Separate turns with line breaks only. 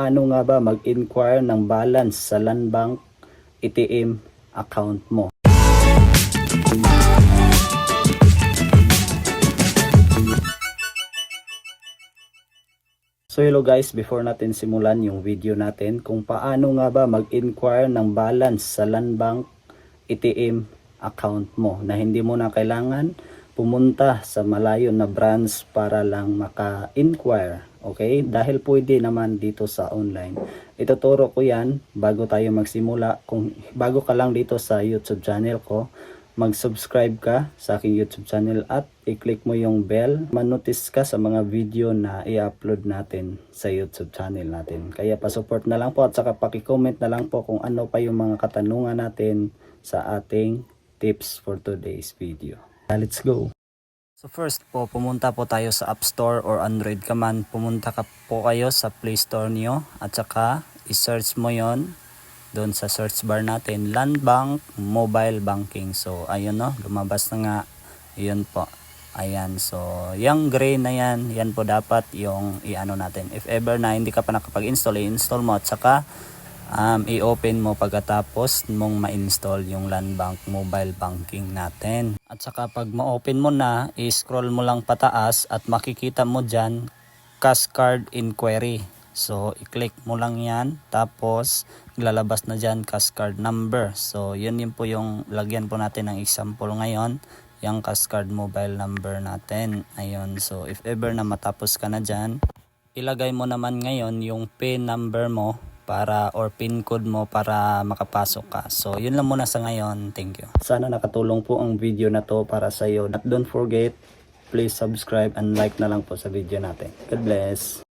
Ano nga ba mag-inquire ng balance sa Land Bank ATM account mo? So hello guys, before natin simulan yung video natin kung paano nga ba mag-inquire ng balance sa Land Bank ATM account mo na hindi mo na kailangan pumunta sa malayo na branch para lang maka-inquire. Okay? Dahil pwede naman dito sa online. Ituturo ko yan bago tayo magsimula. Kung bago ka lang dito sa YouTube channel ko, mag-subscribe ka sa aking YouTube channel at i-click mo yung bell. Manotice ka sa mga video na i-upload natin sa YouTube channel natin. Kaya pa-support na lang po at saka paki-comment na lang po kung ano pa yung mga katanungan natin sa ating tips for today's video. Let's go! So first po, pumunta po tayo sa App Store or Android ka man. Pumunta ka po kayo sa Play Store niyo at saka i-search mo yon doon sa search bar natin, Land Bank Mobile Banking. So ayun no, lumabas na nga. Yun po. Ayan, so yung gray na yan, yan po dapat yung i-ano natin. If ever na hindi ka pa nakapag-install, i-install mo at saka um, i-open mo pagkatapos mong ma-install yung Land Bank mobile banking natin. At saka pag ma-open mo na, i-scroll mo lang pataas at makikita mo dyan cash card inquiry. So, i-click mo lang yan. Tapos, lalabas na dyan cash card number. So, yun yun po yung lagyan po natin ng example ngayon. Yung cash card mobile number natin. Ayun. So, if ever na matapos ka na dyan, ilagay mo naman ngayon yung PIN number mo para or PIN code mo para makapasok ka. So, yun lang muna sa ngayon. Thank you. Sana nakatulong po ang video na to para sa iyo. At don't forget, please subscribe and like na lang po sa video natin. God bless.